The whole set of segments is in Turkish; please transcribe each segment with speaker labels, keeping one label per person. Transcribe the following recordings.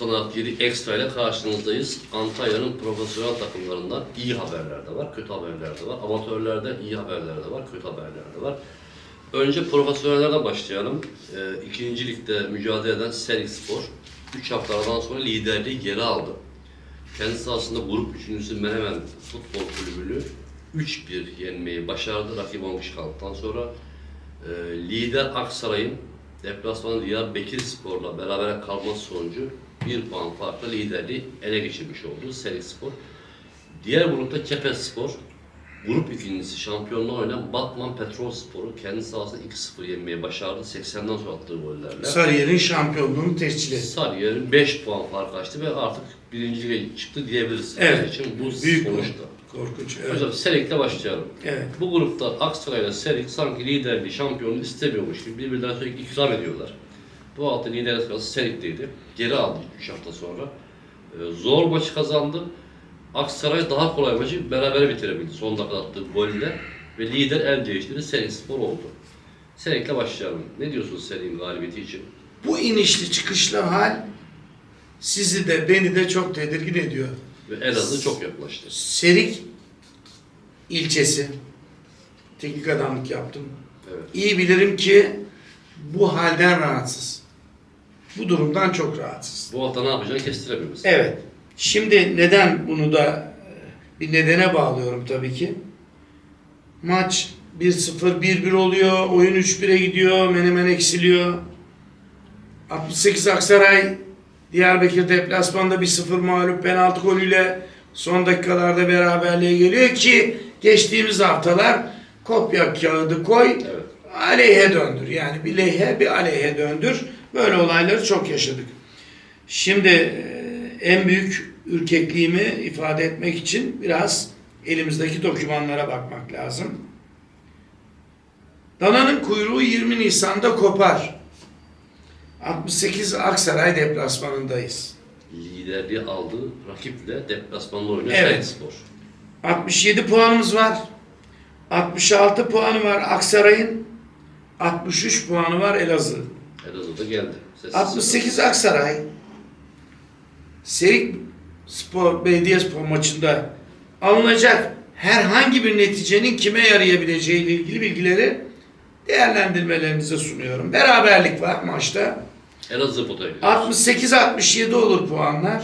Speaker 1: 96.7 Ekstra ile karşınızdayız. Antalya'nın profesyonel takımlarından iyi haberler de var, kötü haberler de var. Amatörlerde iyi haberler de var, kötü haberler de var. Önce profesyonellerden başlayalım. Ee, ikinci ligde mücadele eden Serik Spor 3 haftalardan sonra liderliği geri aldı. Kendisi aslında grup üçüncüsü Menemen Futbol Kulübü'nü 3-1 yenmeyi başardı. Rakip olmuş kaldıktan sonra e, lider Aksaray'ın deplasmanı Diyarbakır Spor'la beraber kalması sonucu bir puan farkla liderliği ele geçirmiş oldu Serik Spor. Diğer grupta Kepez Spor, grup ikincisi şampiyonluğu oynayan Batman Petrol Spor'u kendi sahasında 2-0 yenmeyi başardı 80'den sonra attığı gollerle.
Speaker 2: Sarıyer'in şampiyonluğunu tescil etti.
Speaker 1: Sarıyer'in 5 puan fark açtı ve artık birinci lige çıktı diyebiliriz.
Speaker 2: Evet.
Speaker 1: İçin bu
Speaker 2: Büyük
Speaker 1: sonuçta.
Speaker 2: Korkunç. Evet.
Speaker 1: Hocam Serik'le başlayalım.
Speaker 2: evet.
Speaker 1: Bu grupta Aksaray ile Serik sanki liderliği, şampiyonluğu istemiyormuş gibi birbirlerine sürekli ikram ediyorlar. Bu hafta lider sırası Serik'teydi. Geri aldı 3 hafta sonra. Ee, zor maçı kazandı. Aksaray daha kolay maçı beraber bitirebildi son dakika attığı golle. Ve lider el değiştirdi. Serik Spor oldu. Serik'le başlayalım. Ne diyorsunuz Serik'in galibiyeti için?
Speaker 2: Bu inişli çıkışlı hal sizi de beni de çok tedirgin ediyor.
Speaker 1: Ve Elazığ çok yaklaştı.
Speaker 2: Serik ilçesi teknik adamlık yaptım.
Speaker 1: Evet.
Speaker 2: İyi bilirim ki bu halden rahatsız. Bu durumdan çok rahatsız.
Speaker 1: Bu hafta ne yapacağını kestiremiyoruz.
Speaker 2: Evet. Şimdi neden bunu da e, bir nedene bağlıyorum tabii ki. Maç 1-0, 1-1 oluyor, oyun 3-1'e gidiyor, Menemen eksiliyor. 68 Aksaray, Diyarbakır deplasmanda 1-0 mağlup penaltı golüyle son dakikalarda beraberliğe geliyor ki geçtiğimiz haftalar kopya kağıdı koy,
Speaker 1: Evet.
Speaker 2: aleyhe döndür. Yani bir leyhe bir aleyhe döndür. Böyle olayları çok yaşadık. Şimdi e, en büyük ürkekliğimi ifade etmek için biraz elimizdeki dokümanlara bakmak lazım. Dananın kuyruğu 20 Nisan'da kopar. 68 Aksaray deplasmanındayız.
Speaker 1: Liderliği aldığı rakiple deplasmanda oynuyor
Speaker 2: Evet.
Speaker 1: Spor.
Speaker 2: 67 puanımız var. 66 puanı var Aksaray'ın. 63 puanı var Elazığ.
Speaker 1: Elazığ'da geldi. Sessiz
Speaker 2: 68 Aksaray Serik Spor Belediye Spor maçında alınacak herhangi bir neticenin kime yarayabileceği ile ilgili bilgileri değerlendirmelerinize sunuyorum. Beraberlik var maçta.
Speaker 1: Elazığ potaya gidiyor.
Speaker 2: 68-67 olur puanlar.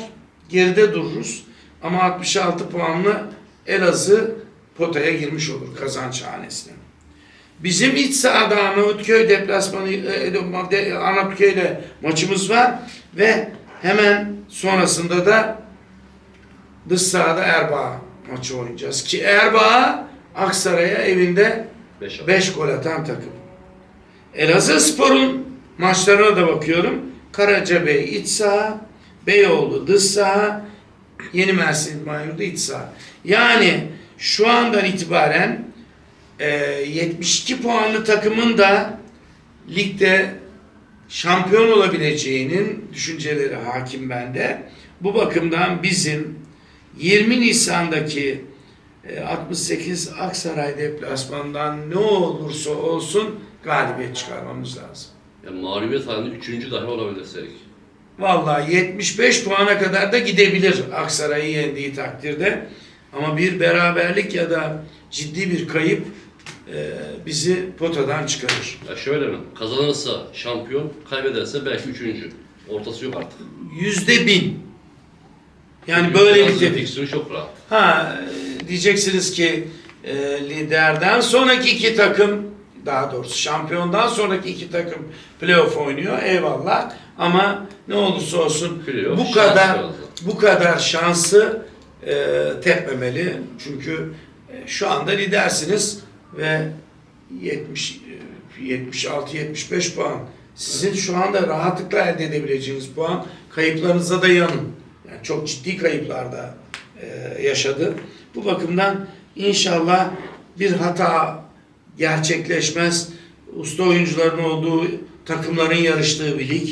Speaker 2: Geride dururuz. Ama 66 puanlı Elazığ potaya girmiş olur kazanç hanesine. Bizim iç sahada Arnavutköy deplasmanı e, e, Arnavutköy'le maçımız var ve hemen sonrasında da dış sahada Erbaa maçı oynayacağız. Ki Erbaa Aksaray'a evinde
Speaker 1: 5
Speaker 2: 5 gol atan takım. Elazığ Spor'un maçlarına da bakıyorum. Karacabey iç saha, Beyoğlu dış saha, Yeni Mersin İdman iç saha. Yani şu andan itibaren e, 72 puanlı takımın da ligde şampiyon olabileceğinin düşünceleri hakim bende. Bu bakımdan bizim 20 Nisan'daki e, 68 Aksaray deplasmanından ne olursa olsun galibiyet çıkarmamız lazım.
Speaker 1: Yani mağlubiyet halinde 3. dahi olabilir Serik.
Speaker 2: Vallahi 75 puana kadar da gidebilir Aksaray'ı yendiği takdirde. Ama bir beraberlik ya da ciddi bir kayıp e, bizi potadan çıkarır.
Speaker 1: Ya şöyle mi? Kazanırsa şampiyon, kaybederse belki 3. Ortası yok artık.
Speaker 2: Yüzde bin. Yani böyle bir tepki.
Speaker 1: çok rahat.
Speaker 2: Ha diyeceksiniz ki e, liderden sonraki iki takım daha doğrusu şampiyondan sonraki iki takım playoff oynuyor eyvallah ama ne olursa olsun
Speaker 1: Playoff,
Speaker 2: bu kadar bu kadar şansı e, tepmemeli çünkü e, şu anda lidersiniz ve 70 76 75 puan sizin şu anda rahatlıkla elde edebileceğiniz puan kayıplarınıza da yanın. Yani çok ciddi kayıplarda e, yaşadı. Bu bakımdan inşallah bir hata gerçekleşmez. Usta oyuncuların olduğu takımların yarıştığı bir lig.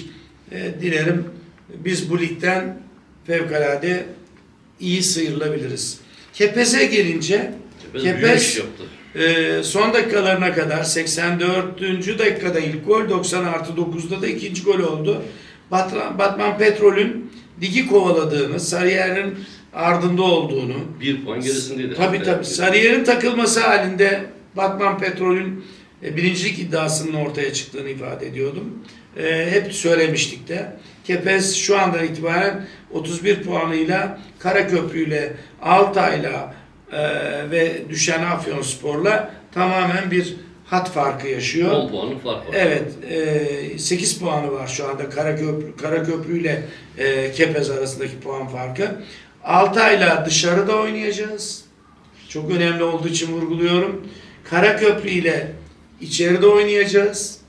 Speaker 2: E, dilerim biz bu ligden fevkalade iyi sıyrılabiliriz. Kepez'e gelince
Speaker 1: Kepez
Speaker 2: Kepez ee, son dakikalarına kadar 84. dakikada ilk gol 90 artı 9'da da ikinci gol oldu. Batman, Batman Petrol'ün ligi kovaladığını, Sarıyer'in ardında olduğunu,
Speaker 1: Bir puan gerisindeydi.
Speaker 2: Tabii tabii. Sarıyer'in takılması halinde Batman Petrol'ün e, birincilik iddiasının ortaya çıktığını ifade ediyordum. E, hep söylemiştik de. Kepez şu andan itibaren 31 puanıyla Karaköprü ile Altay'la e, ve düşen Afyonspor'la tamamen bir hat farkı yaşıyor.
Speaker 1: 10 puanlık fark var.
Speaker 2: Evet, e, 8 puanı var şu anda Karaköprü, Karaköprü ile e, Kepez arasındaki puan farkı. Altay'la dışarıda oynayacağız. Çok önemli olduğu için vurguluyorum. Karaköprü ile içeride oynayacağız.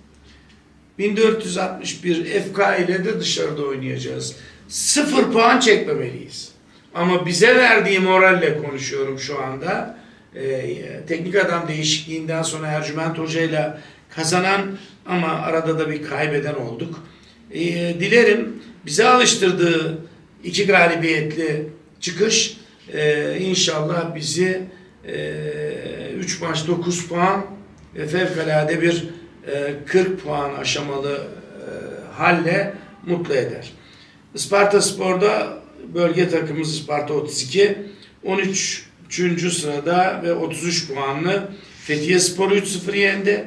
Speaker 2: 1461 FK ile de dışarıda oynayacağız. Sıfır puan çekmemeliyiz. Ama bize verdiği moralle konuşuyorum şu anda. Ee, teknik adam değişikliğinden sonra Ercüment Hoca ile kazanan ama arada da bir kaybeden olduk. Ee, dilerim bize alıştırdığı iki galibiyetli çıkış e, inşallah bizi 3 maç 9 puan ve fevkalade bir e, 40 puan aşamalı e, halle mutlu eder. Isparta Spor'da bölge takımımız Isparta 32 13. sırada ve 33 puanlı Fethiye Spor'u 3-0 yendi.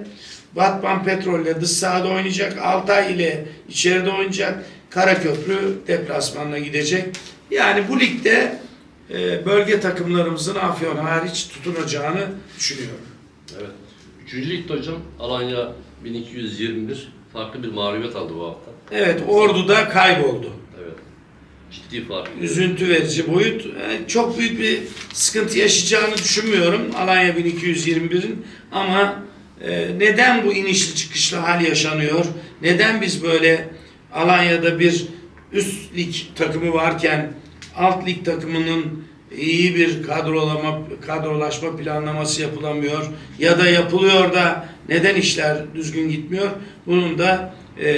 Speaker 2: Batman Petrol ile dış sahada oynayacak. Altay ile içeride oynayacak. Karaköprü deplasmanına gidecek. Yani bu ligde e, bölge takımlarımızın Afyon hariç tutunacağını düşünüyorum.
Speaker 1: Evet. Üçüncü ligde hocam Alanya 1221 farklı bir mağlubiyet aldı bu hafta.
Speaker 2: Evet Ordu'da kayboldu.
Speaker 1: Ciddi fark.
Speaker 2: Üzüntü verici boyut. E, Çok büyük bir sıkıntı yaşayacağını düşünmüyorum Alanya 1221'in ama e, neden bu inişli çıkışlı hal yaşanıyor? Neden biz böyle Alanya'da bir üst lig takımı varken alt lig takımının iyi bir kadrolama kadrolaşma planlaması yapılamıyor ya da yapılıyor da neden işler düzgün gitmiyor? Bunun da e,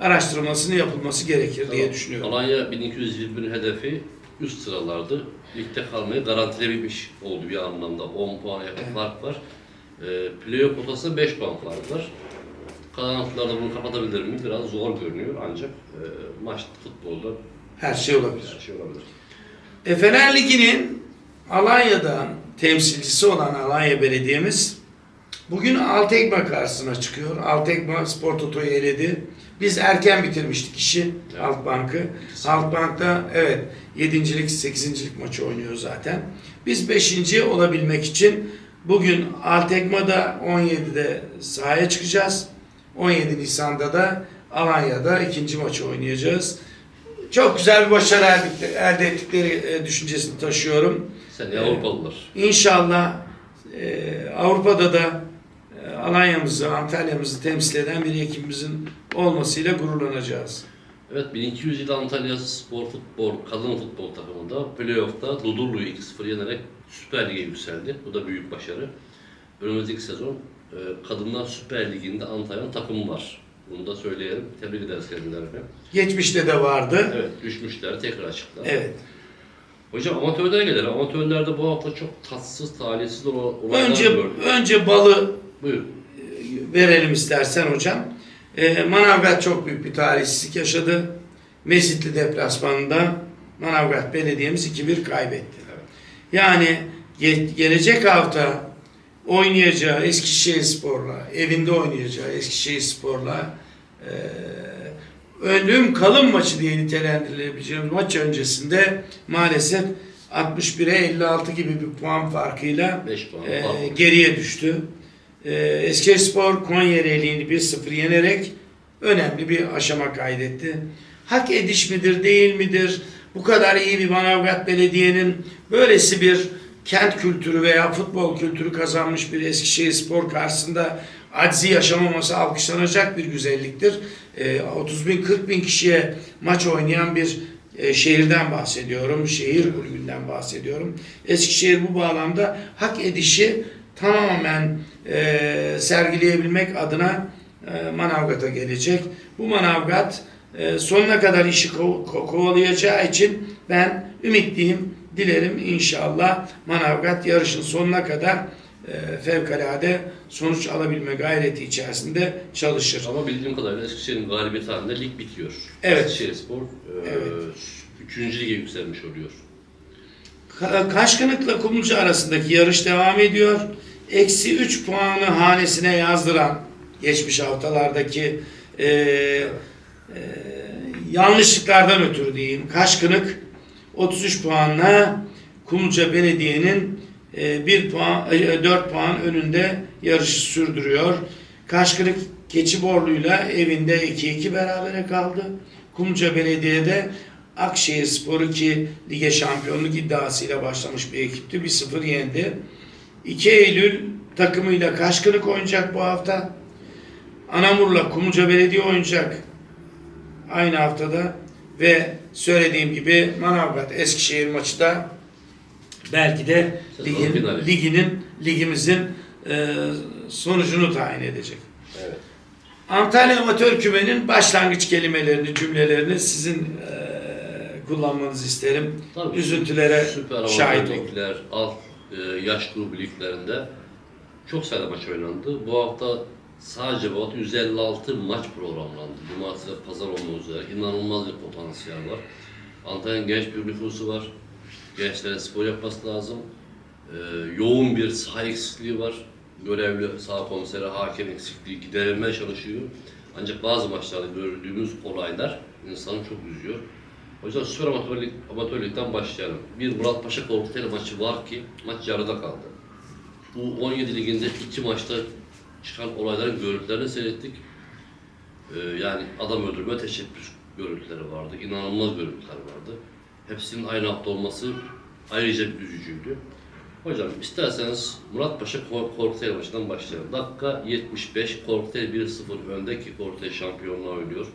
Speaker 2: araştırmasını yapılması gerekir diye düşünüyorum.
Speaker 1: Alanya 1221'in hedefi üst sıralardı. Ligde kalmayı garantilemiş oldu bir anlamda. 10 puan yakın fark var. E, playoff potasında 5 puan fark var. Kalan haftalarda bunu kapatabilir mi? Biraz zor görünüyor ancak e, maç futbolda
Speaker 2: Her şey olabilir.
Speaker 1: her şey olabilir.
Speaker 2: E, Fener Ligi'nin Alanya'dan temsilcisi olan Alanya Belediye'miz bugün Altekma karşısına çıkıyor. Altekma Spor Toto'yu eledi. Biz erken bitirmiştik işi
Speaker 1: Evet.
Speaker 2: Halkbank'ı. Halkbank'ta evet 7.lik 8.lik maçı oynuyor zaten. Biz 5. olabilmek için bugün Altekma'da 17'de sahaya çıkacağız. 17 Nisan'da da Alanya'da ikinci maçı oynayacağız. Çok güzel bir başarı elde, ettikleri e, düşüncesini taşıyorum.
Speaker 1: Sen ya Avrupalılar.
Speaker 2: İnşallah e, Avrupa'da da Alanya'mızı, Antalya'mızı temsil eden bir ekibimizin olmasıyla gururlanacağız.
Speaker 1: Evet 1207 Antalya Spor Futbol Kadın Futbol takımında playoff'ta Dudullu'yu 2-0 yenerek Süper Lig'e yükseldi. Bu da büyük başarı. Önümüzdeki sezon e, Kadınlar Süper Ligi'nde Antalya'nın takımı var. Bunu da söyleyelim. Tebrik ederiz kendilerine.
Speaker 2: Geçmişte de vardı.
Speaker 1: Evet düşmüşler tekrar çıktılar.
Speaker 2: Evet.
Speaker 1: Hocam amatörlere gelelim. Amatörlerde bu hafta çok tatsız, talihsiz olaylar
Speaker 2: Önce
Speaker 1: gördük.
Speaker 2: önce balı
Speaker 1: Buyur.
Speaker 2: verelim istersen hocam. E, Manavgat çok büyük bir talihsizlik yaşadı. Mesitli deplasmanında Manavgat Belediye'miz 2-1 kaybetti. Yani ge- gelecek hafta oynayacağı Eskişehir Spor'la, evinde oynayacağı Eskişehir Spor'la e, ölüm kalım maçı diye nitelendirilebileceğimiz maç öncesinde maalesef 61'e 56 gibi bir puan farkıyla
Speaker 1: 5 puan
Speaker 2: e, geriye düştü. E, Eskişehirspor Konya Ereğli'ni 1-0 yenerek önemli bir aşama kaydetti. Hak ediş midir değil midir? Bu kadar iyi bir Manavgat Belediye'nin böylesi bir kent kültürü veya futbol kültürü kazanmış bir Eskişehirspor karşısında aczi yaşamaması alkışlanacak bir güzelliktir. E, 30 bin 40 bin kişiye maç oynayan bir e, şehirden bahsediyorum. Şehir kulübünden bahsediyorum. Eskişehir bu bağlamda hak edişi tamamen e, sergileyebilmek adına e, Manavgat'a gelecek. Bu Manavgat e, sonuna kadar işi ko- ko- kovalayacağı için ben ümitliyim. Dilerim inşallah Manavgat yarışın sonuna kadar e, fevkalade sonuç alabilme gayreti içerisinde çalışır.
Speaker 1: Ama bildiğim kadarıyla Eskişehir'in galibiyeti halinde lig bitiyor.
Speaker 2: Evet.
Speaker 1: Eskişehirspor e,
Speaker 2: Evet.
Speaker 1: 3. lige yükselmiş oluyor.
Speaker 2: Ka- Kaşkınık'la Kumluca arasındaki yarış devam ediyor. Eksi 3 puanı hanesine yazdıran geçmiş haftalardaki e, e, yanlışlıklardan ötürü diyeyim. Kaşkınık 33 puanla Kumluca Belediye'nin e, 1 puan, e, 4 puan önünde yarışı sürdürüyor. Kaşkınık Keçiborlu'yla evinde 2-2 berabere kaldı. Kumluca Belediye'de Akşehir Sporu ki lige şampiyonluk iddiasıyla başlamış bir ekipti. 1-0 yendi. 2 Eylül takımıyla Kaşkınık oynayacak bu hafta. Anamur'la Kumluca Belediye oynayacak aynı haftada ve söylediğim gibi Manavgat Eskişehir maçı da belki de ligin, liginin ligimizin e, sonucunu tayin edecek.
Speaker 1: Evet.
Speaker 2: Antalya Amatör Küme'nin başlangıç kelimelerini, cümlelerini sizin e, kullanmanızı isterim.
Speaker 1: Tabii.
Speaker 2: Üzüntülere
Speaker 1: Süper
Speaker 2: şahit
Speaker 1: amatör
Speaker 2: oldum.
Speaker 1: E, yaş grubu liglerinde çok sayıda maç oynandı. Bu hafta sadece bu hafta 156 maç programlandı. Cumartesi ve pazar olmak üzere. İnanılmaz bir potansiyel var. Antalya'nın genç bir nüfusu var. Gençlere spor yapması lazım. E, yoğun bir saha eksikliği var. Görevli saha komiseri, hakem eksikliği giderilmeye çalışıyor. Ancak bazı maçlarda gördüğümüz olaylar insanı çok üzüyor. O yüzden süper amatörlük, amatörlükten başlayalım. Bir Murat Paşa Korkuteli maçı var ki maç yarıda kaldı. Bu 17 liginde iki maçta çıkan olayların görüntülerini seyrettik. Ee, yani adam öldürme teşebbüs görüntüleri vardı. İnanılmaz görüntüler vardı. Hepsinin aynı hafta olması ayrıca bir üzücüydü. Hocam isterseniz Murat Paşa Kor- Korkuteli maçından başlayalım. Dakika 75 Korkuteli 1-0 önde ki Korkuteli şampiyonluğa oynuyor.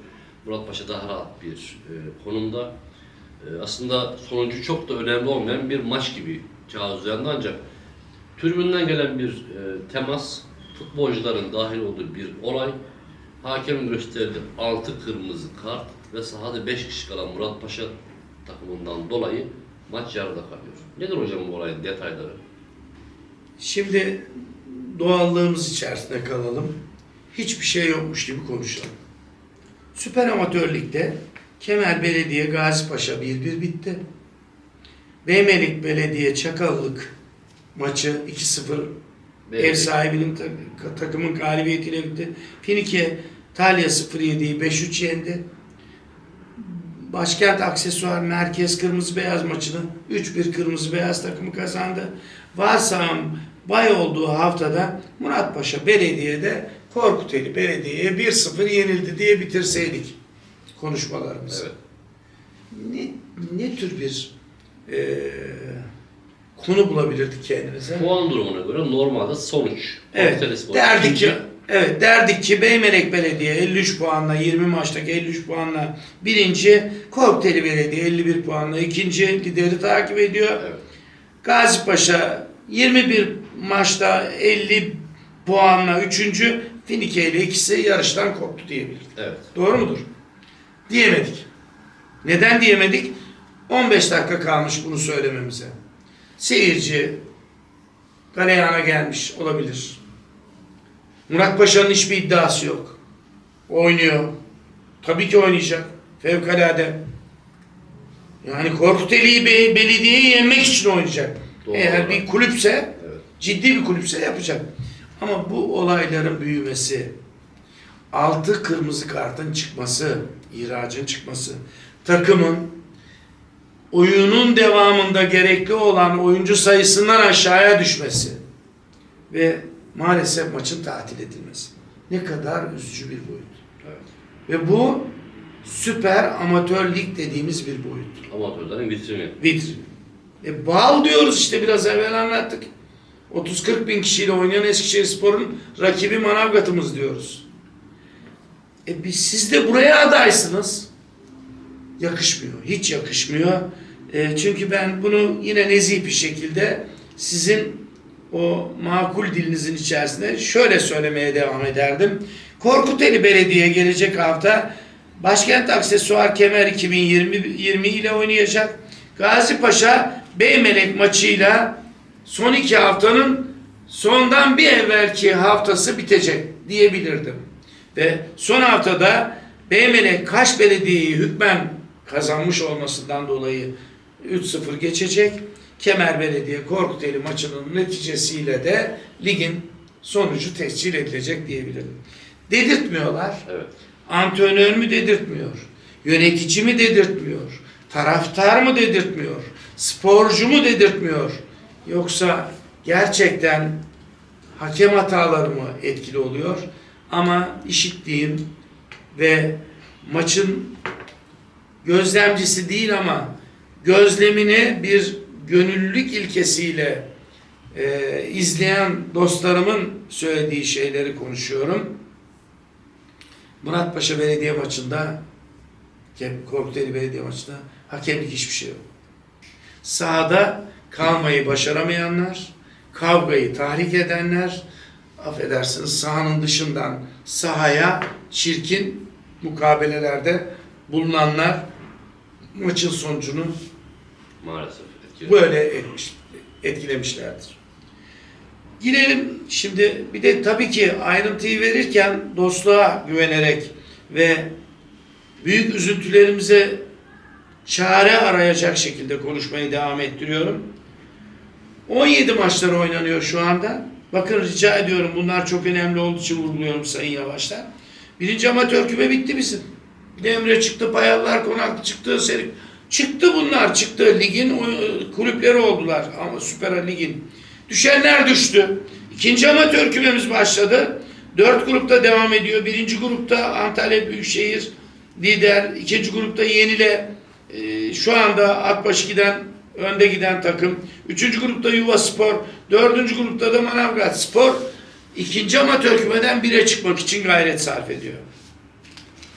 Speaker 1: Murat Paşa daha rahat bir e, konumda. E, aslında sonucu çok da önemli olmayan bir maç gibi kağıt üzerinde ancak tribünden gelen bir e, temas, futbolcuların dahil olduğu bir olay, hakemin gösterdiği 6 kırmızı kart ve sahada 5 kişi kalan Murat Paşa takımından dolayı maç yarıda kalıyor. Nedir hocam bu olayın detayları?
Speaker 2: Şimdi doğallığımız içerisinde kalalım. Hiçbir şey yokmuş gibi konuşalım. Süper Amatör Lig'de Kemer Belediye Gazi Paşa 1-1 bitti. Beymelik Belediye Çakallık maçı 2-0 ev sahibinin ta- takımın galibiyetiyle bitti. Finike Talya 0-7'yi 5-3 yendi. Başkent Aksesuar Merkez Kırmızı Beyaz maçını 3-1 Kırmızı Beyaz takımı kazandı. Varsam bay olduğu haftada Muratpaşa Belediye'de Korkuteli Belediye'ye 1-0 yenildi diye bitirseydik konuşmalarımızı.
Speaker 1: Evet.
Speaker 2: Ne, ne tür bir eee, konu bulabilirdik kendimize?
Speaker 1: Puan durumuna göre normalde sonuç.
Speaker 2: Evet. Derdik ki Evet derdik ki Beymelek Belediye 53 puanla 20 maçtaki 53 puanla birinci, Korkuteli Belediye 51 puanla ikinci lideri takip ediyor.
Speaker 1: Evet.
Speaker 2: Gazi Paşa 21 maçta 50 puanla üçüncü, Finike ile ikisi yarıştan koptu diyebiliriz.
Speaker 1: Evet.
Speaker 2: Doğru mudur? Diyemedik. Neden diyemedik? 15 dakika kalmış bunu söylememize. Seyirci galeyana gelmiş olabilir. Murat Paşa'nın hiçbir iddiası yok. Oynuyor. Tabii ki oynayacak. Fevkalade. Yani Korkuteli'yi Be- belediyeyi yenmek için oynayacak.
Speaker 1: Doğru.
Speaker 2: Eğer bir kulüpse,
Speaker 1: Evet.
Speaker 2: ciddi bir kulüpse yapacak. Ama bu olayların büyümesi, altı kırmızı kartın çıkması, ihracın çıkması, takımın oyunun devamında gerekli olan oyuncu sayısından aşağıya düşmesi ve maalesef maçın tatil edilmesi. Ne kadar üzücü bir boyut.
Speaker 1: Evet.
Speaker 2: Ve bu süper amatör lig dediğimiz bir boyut.
Speaker 1: Amatörlerin vitrini.
Speaker 2: Vitrin. E, bal diyoruz işte biraz evvel anlattık. 30-40 bin kişiyle oynayan Eskişehir Spor'un rakibi Manavgat'ımız diyoruz. E biz, siz de buraya adaysınız. Yakışmıyor. Hiç yakışmıyor. E, çünkü ben bunu yine nezih bir şekilde sizin o makul dilinizin içerisinde şöyle söylemeye devam ederdim. Korkuteli Belediye gelecek hafta Başkent Aksesuar Kemer 2020 20 ile oynayacak. Gazi Paşa Beymelek maçıyla son iki haftanın sondan bir evvelki haftası bitecek diyebilirdim. Ve son haftada Beymelek Kaş Belediye'yi hükmen kazanmış olmasından dolayı 3-0 geçecek. Kemer Belediye Korkuteli maçının neticesiyle de ligin sonucu tescil edilecek diyebilirim. Dedirtmiyorlar.
Speaker 1: Evet.
Speaker 2: Antrenör mü dedirtmiyor? Yönetici mi dedirtmiyor? Taraftar mı dedirtmiyor? Sporcu mu dedirtmiyor? Yoksa gerçekten hakem hataları mı etkili oluyor? Ama işittiğim ve maçın gözlemcisi değil ama gözlemini bir gönüllülük ilkesiyle e, izleyen dostlarımın söylediği şeyleri konuşuyorum. Muratpaşa Belediye maçında Korkuteli Belediye maçında hakemlik hiçbir şey yok. Sahada kalmayı başaramayanlar, kavgayı tahrik edenler, affedersiniz sahanın dışından sahaya çirkin mukabelelerde bulunanlar maçın sonucunu
Speaker 1: Maalesef. etkili.
Speaker 2: böyle etmiş, etkilemişlerdir. Girelim şimdi bir de tabii ki ayrıntıyı verirken dostluğa güvenerek ve büyük üzüntülerimize çare arayacak şekilde konuşmayı devam ettiriyorum. 17 maçlar oynanıyor şu anda. Bakın rica ediyorum bunlar çok önemli olduğu için vurguluyorum Sayın Yavaş'tan. Birinci amatör küme bitti bizim. Bir de Emre çıktı, Payalılar Konaklı çıktı, Serik. Çıktı bunlar, çıktı. Ligin kulüpleri oldular ama Süper Lig'in. Düşenler düştü. İkinci amatör kümemiz başladı. Dört grupta devam ediyor. Birinci grupta Antalya Büyükşehir lider. İkinci grupta Yenile e, şu anda Akbaş giden önde giden takım. Üçüncü grupta Yuva Spor. Dördüncü grupta da Manavgat Spor. İkinci amatör kümeden bire çıkmak için gayret sarf ediyor.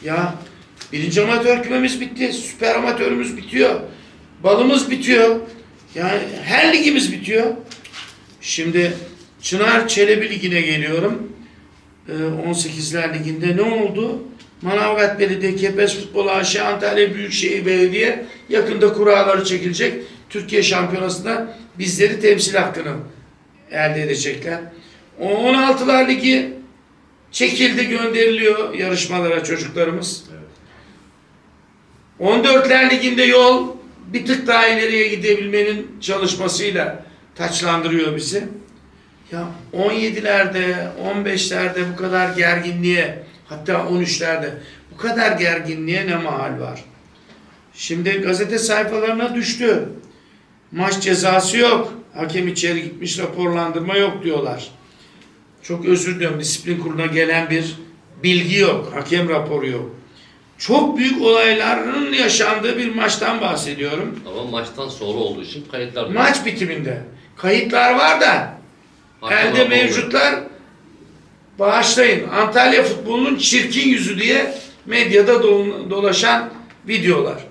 Speaker 2: Ya birinci amatör kümemiz bitti. Süper amatörümüz bitiyor. Balımız bitiyor. Yani her ligimiz bitiyor. Şimdi Çınar Çelebi Ligi'ne geliyorum. Ee, 18'ler Ligi'nde ne oldu? Manavgat Belediye, Kepez Futbol AŞ, Antalya Büyükşehir Belediye yakında kuralları çekilecek. Türkiye Şampiyonası'nda bizleri temsil hakkını elde edecekler. O 16'lar Ligi çekildi, gönderiliyor yarışmalara çocuklarımız.
Speaker 1: Evet.
Speaker 2: 14'ler liginde yol bir tık daha ileriye gidebilmenin çalışmasıyla taçlandırıyor bizi. Ya 17'lerde, 15'lerde bu kadar gerginliğe, hatta 13'lerde bu kadar gerginliğe ne mahal var? Şimdi gazete sayfalarına düştü. Maç cezası yok. Hakem içeri gitmiş raporlandırma yok diyorlar. Çok özür diliyorum. Disiplin kuruluna gelen bir bilgi yok. Hakem raporu yok. Çok büyük olayların yaşandığı bir maçtan bahsediyorum.
Speaker 1: Ama maçtan sonra olduğu için kayıtlar da-
Speaker 2: Maç bitiminde. Kayıtlar var da
Speaker 1: Hakem
Speaker 2: elde
Speaker 1: raporu-
Speaker 2: mevcutlar bağışlayın. Antalya futbolunun çirkin yüzü diye medyada do- dolaşan videolar.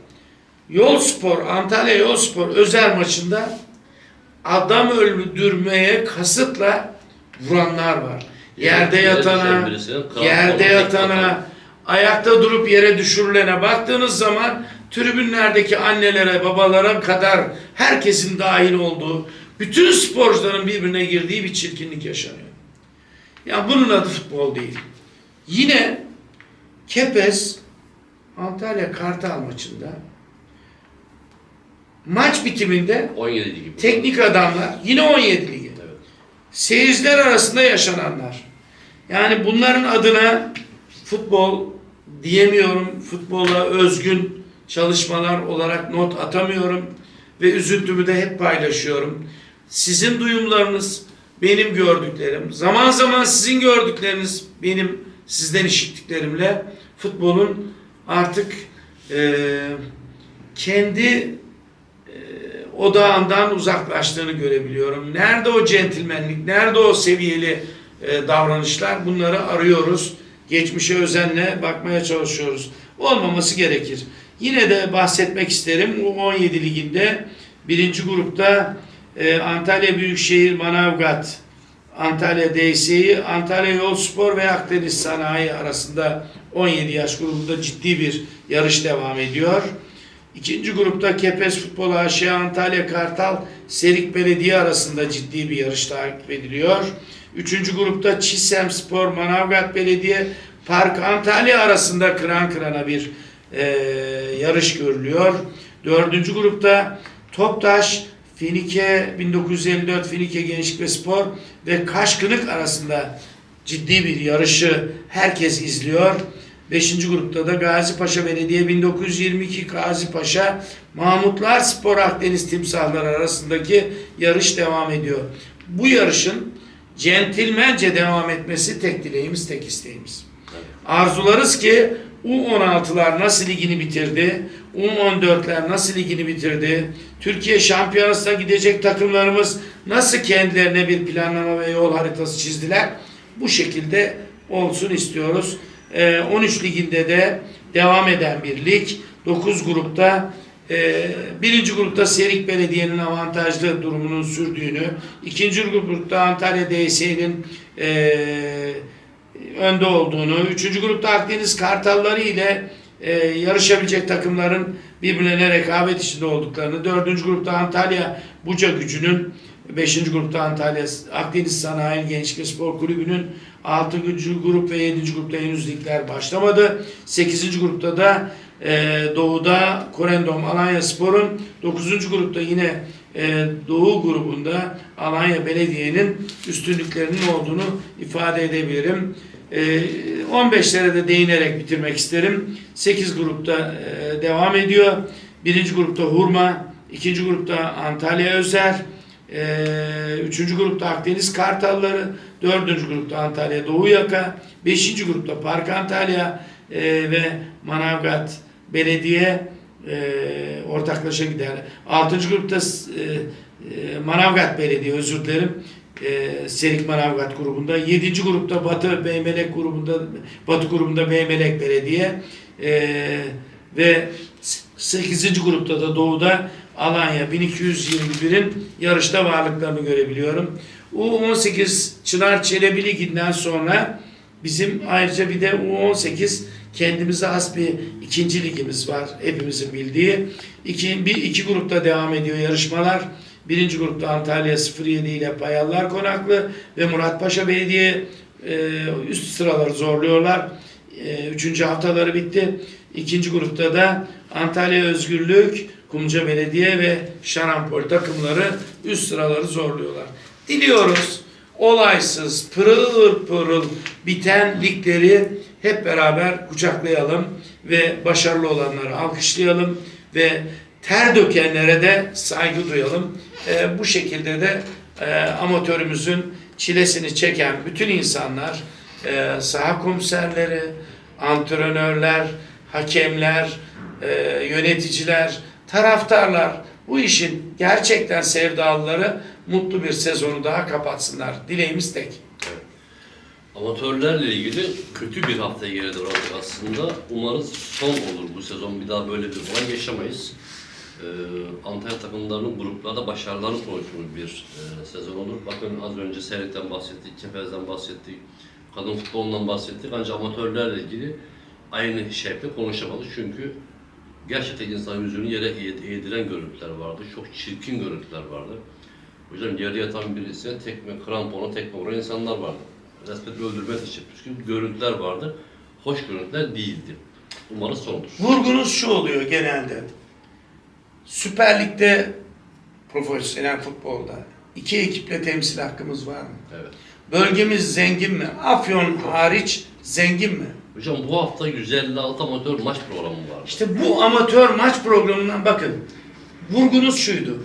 Speaker 2: Yol Spor, Antalya Yol Spor özel maçında adam öldürmeye kasıtla vuranlar var. Yerde yatana, yerde yatana,
Speaker 1: atan.
Speaker 2: ayakta durup yere düşürülene baktığınız zaman tribünlerdeki annelere, babalara kadar herkesin dahil olduğu, bütün sporcuların birbirine girdiği bir çirkinlik yaşanıyor. Ya bunun adı futbol değil. Yine Kepez Antalya Kartal maçında maç bitiminde
Speaker 1: 17 gibi.
Speaker 2: teknik adamlar yine 17 ligi
Speaker 1: Evet.
Speaker 2: seyirciler arasında yaşananlar. Yani bunların adına futbol diyemiyorum, futbola özgün çalışmalar olarak not atamıyorum ve üzüntümü de hep paylaşıyorum. Sizin duyumlarınız benim gördüklerim, zaman zaman sizin gördükleriniz benim sizden işittiklerimle futbolun artık eee, kendi e, odağından uzaklaştığını görebiliyorum. Nerede o centilmenlik, nerede o seviyeli e, davranışlar bunları arıyoruz. Geçmişe özenle bakmaya çalışıyoruz. Olmaması gerekir. Yine de bahsetmek isterim. Bu 17 liginde birinci grupta e, Antalya Büyükşehir Manavgat, Antalya DSİ, Antalya Yolspor ve Akdeniz Sanayi arasında 17 yaş grubunda ciddi bir yarış devam ediyor. İkinci grupta Kepez Futbol AŞ Antalya Kartal Serik Belediye arasında ciddi bir yarış takip ediliyor. Üçüncü grupta Çisem Spor Manavgat Belediye Park Antalya arasında kıran kırana bir e, yarış görülüyor. Dördüncü grupta Toptaş Finike 1954 Finike Gençlik ve Spor ve Kaşkınık arasında ciddi bir yarışı herkes izliyor. Beşinci grupta da Gazi Paşa Belediye 1922 Gazi Paşa Mahmutlar Spor Akdeniz Timsahları arasındaki yarış devam ediyor. Bu yarışın centilmence devam etmesi tek dileğimiz, tek isteğimiz. Arzularız ki U16'lar nasıl ligini bitirdi, U14'ler nasıl ligini bitirdi, Türkiye Şampiyonası'na gidecek takımlarımız nasıl kendilerine bir planlama ve yol haritası çizdiler, bu şekilde olsun istiyoruz. Ee, 13 liginde de devam eden bir lig, 9 grupta ee, birinci grupta Serik Belediye'nin avantajlı durumunun sürdüğünü, ikinci grupta Antalya DS'nin ee, önde olduğunu, üçüncü grupta Akdeniz Kartalları ile yarışabilecek takımların birbirlerine rekabet içinde olduklarını, dördüncü grupta Antalya Buca Gücü'nün, beşinci grupta Antalya Akdeniz Sanayi Gençlik Spor Kulübü'nün, altıncı grup ve yedinci grupta henüz ligler başlamadı. Sekizinci grupta da e, Doğu'da Korendom Alanya Spor'un, dokuzuncu grupta yine e, Doğu grubunda Alanya Belediye'nin üstünlüklerinin olduğunu ifade edebilirim. E, 15'lere de değinerek bitirmek isterim. 8 grupta e, devam ediyor. Birinci grupta Hurma, ikinci grupta Antalya Özer, e, grupta Akdeniz Kartalları, dördüncü grupta Antalya Doğu Yaka, beşinci grupta Park Antalya e, ve Manavgat Belediye e, ortaklaşa gider. Altıncı grupta e, e, Manavgat Belediye özür dilerim. E, Serik Manavgat grubunda. Yedinci grupta Batı Beymelek grubunda Batı grubunda Beymelek Belediye e, ve 8. grupta da Doğu'da Alanya 1221'in yarışta varlıklarını görebiliyorum. U18 Çınar Çelebi Ligi'nden sonra bizim ayrıca bir de U18 kendimize has bir ikinci ligimiz var. Hepimizin bildiği. İki, bir, iki grupta devam ediyor yarışmalar. Birinci grupta Antalya 07 ile Payallar Konaklı ve Muratpaşa Belediye e, üst sıraları zorluyorlar. E, üçüncü haftaları bitti. İkinci grupta da Antalya Özgürlük, Kumca Belediye ve Şarampol takımları üst sıraları zorluyorlar. Diliyoruz olaysız, pırıl pırıl biten ligleri hep beraber kucaklayalım ve başarılı olanları alkışlayalım ve ter dökenlere de saygı duyalım. Ee, bu şekilde de e, amatörümüzün çilesini çeken bütün insanlar, e, saha komiserleri, antrenörler, hakemler, e, yöneticiler, taraftarlar bu işin gerçekten sevdalıları mutlu bir sezonu daha kapatsınlar. Dileğimiz tek.
Speaker 1: Amatörlerle ilgili kötü bir hafta geride bıraktık aslında. Umarız son olur bu sezon. Bir daha böyle bir olay yaşamayız. Ee, Antalya takımlarının gruplarda başarılarını konuştuğumuz bir e, sezon olur. Bakın az önce Seyrek'ten bahsettik, Kefez'den bahsettik, kadın futbolundan bahsettik. Ancak amatörlerle ilgili aynı şekilde konuşamadık. Çünkü gerçekten insan yüzünü yere eğ- eğdiren görüntüler vardı. Çok çirkin görüntüler vardı. Hocam yerde yatan birisine tekme, krampona tekme vuran insanlar vardı. Resmen öldürmek için püskün görüntüler vardı. Hoş görüntüler değildi. Umarız sondur.
Speaker 2: Vurgunuz şu oluyor genelde. Süper Lig'de profesyonel futbolda iki ekiple temsil hakkımız var mı?
Speaker 1: Evet.
Speaker 2: Bölgemiz zengin mi? Afyon hariç zengin mi?
Speaker 1: Hocam bu hafta 156 amatör maç programı var.
Speaker 2: İşte bu amatör maç programından bakın. Vurgunuz şuydu.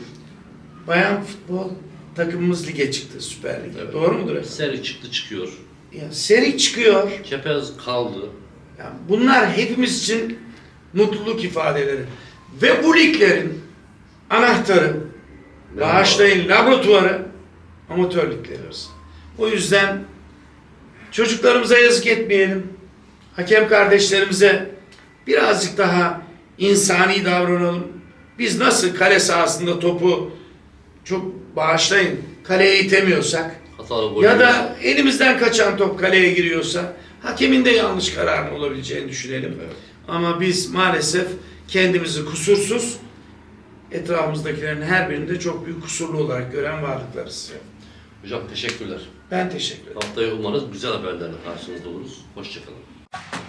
Speaker 2: Bayan futbol takımımız lige çıktı Süper Lig'e.
Speaker 1: Evet.
Speaker 2: Doğru mudur efendim?
Speaker 1: Seri çıktı çıkıyor.
Speaker 2: Ya seri çıkıyor.
Speaker 1: Kepez kaldı.
Speaker 2: Ya bunlar hepimiz için mutluluk ifadeleri. Ve bu liglerin anahtarı, bağışlayın laboratuvarı amatör liglerimiz. O yüzden çocuklarımıza yazık etmeyelim. Hakem kardeşlerimize birazcık daha insani davranalım. Biz nasıl kale sahasında topu çok bağışlayın kaleye itemiyorsak
Speaker 1: Hatalı
Speaker 2: ya da elimizden kaçan top kaleye giriyorsa hakemin de yanlış kararın olabileceğini düşünelim.
Speaker 1: Evet.
Speaker 2: Ama biz maalesef kendimizi kusursuz, etrafımızdakilerin her birinde çok büyük kusurlu olarak gören varlıklarız.
Speaker 1: Hocam teşekkürler.
Speaker 2: Ben teşekkür ederim.
Speaker 1: Haftaya umarız güzel haberlerle karşınızda oluruz. Hoşçakalın. you